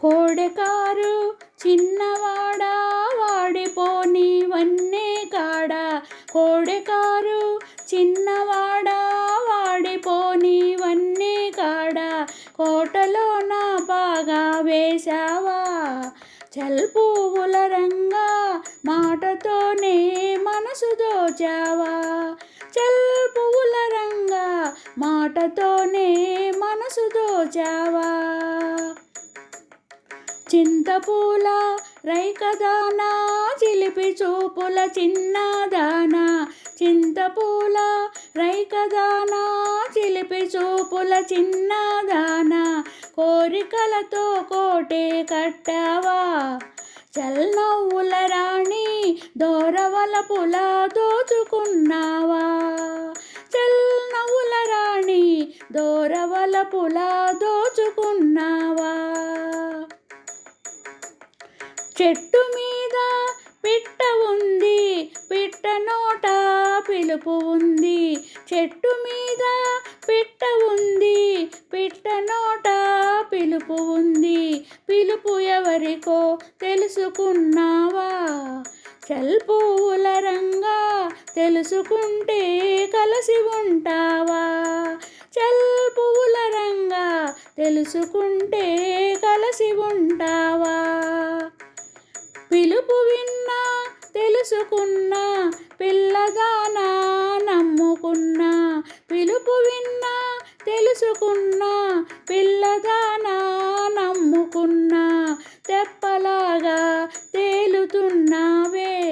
కోడెకారు చిన్నవాడా వాడిపోని వన్నే కాడ. కోడెకారు చిన్నవాడా వాడిపోని వన్నే కాడా. కోటలో నా బాగా వేశావా. చల్ పువ్వుల రంగా మాటతోనే మనసు దోచావా. చల్ పువ్వుల రంగా మాటతోనే పూల రైకదానా చిలిపి చూపుల చిన్నదానా. చింతపూల రైకదానా చిలిపి చూపుల చిన్నదానా. కోరికలతో కోటే కట్టావా? చల్నవ్వుల రాణి దోరవల పుల దోచుకున్నావా? చల్నవ్వుల రాణి దోరవల పుల దోచుకున్నావా? చెట్టు మీద పిట్ట ఉంది పిట్ట నోట పిలుపు ఉంది. చెట్టు మీద పిట్ట ఉంది పిట్ట నోట పిలుపు ఉంది. పిలుపు ఎవరికో తెలుసుకున్నావా? చల్పూల రంగా తెలుసుకుంటే కలిసి ఉంటావా? చల్పువుల రంగా తెలుసుకుంటే కలిసి ఉంటావా? పిలుపు విన్నా తెలుసుకున్నా పిల్లదానా నమ్ముకున్నా. పిలుపు విన్నా తెలుసుకున్నా పిల్లదానా నమ్ముకున్నా. తెప్పలాగా తేలుతున్నావే.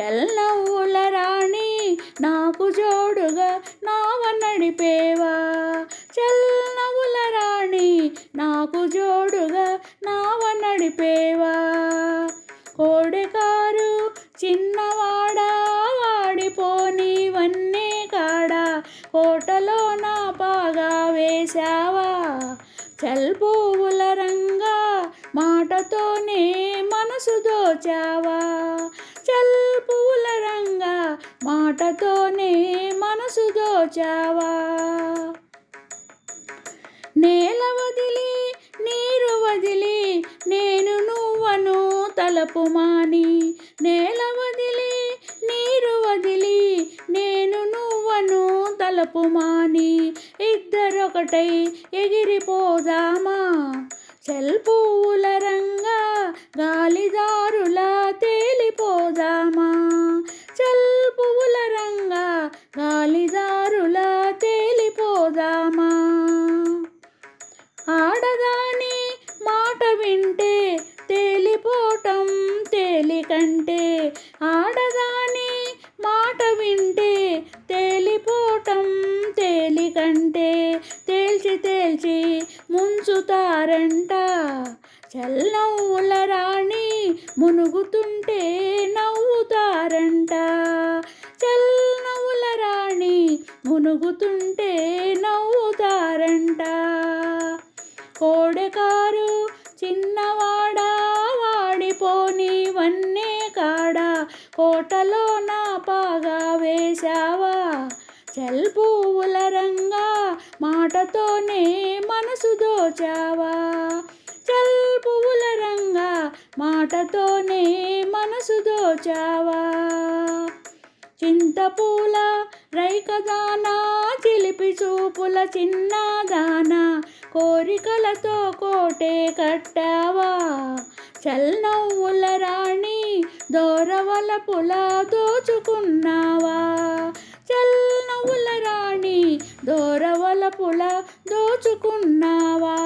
చల్లవుల రాణి నాకు జోడుగా నావ నడిపేవా. చల్లవుల రాణి నాకు జోడుగా నావ నడిపేవా. చేశావా? చల్పోవుల రంగా మాటతోనే మనసు దోచావా? చల్పువుల రంగా మాటతోనే మనసు దోచావా? నేల వదిలి నీరు వదిలి నేను నువ్వను తలపు మాని. నేల వదిలి నీరు వదిలి నేను నువ్వను తలపు మాని. ఇద్దరొకటై ఎగిరిపోదామా? చెల్పువుల రంగా గాలిదారులా తేలిపోదామా? చెల్పువుల రంగా గాలిదారులా తేలిపోదామా? ఆడదాని మాట వింటే తేలిపోటం తేలికంటే ఆడదాని మాట వింటే తేలికంటే తేల్చి తేల్చి ముంచుతారంట. చల్లవుల రాణి మునుగుతుంటే నవ్వుతారంట. చల్లవుల రాణి మునుగుతుంటే నవ్వుతారంట. కోడెకారు చిన్నవాడా వాడిపోనివన్నీ కాడా. కాడ కోటలో నా పాగా వేశావా. చల్పువుల రంగు మాటతోనే మనసు దోచావా? చల్పువుల రంగా మాటతోనే మనసు దోచావా? చింతపూల రైకదానా చిలిపి చూపుల చిన్నదానా కోరికలతో కోటే కట్టావా? చల్నవ్వుల రాణి దోరవల పులా రాణి దోచుకున్నావా?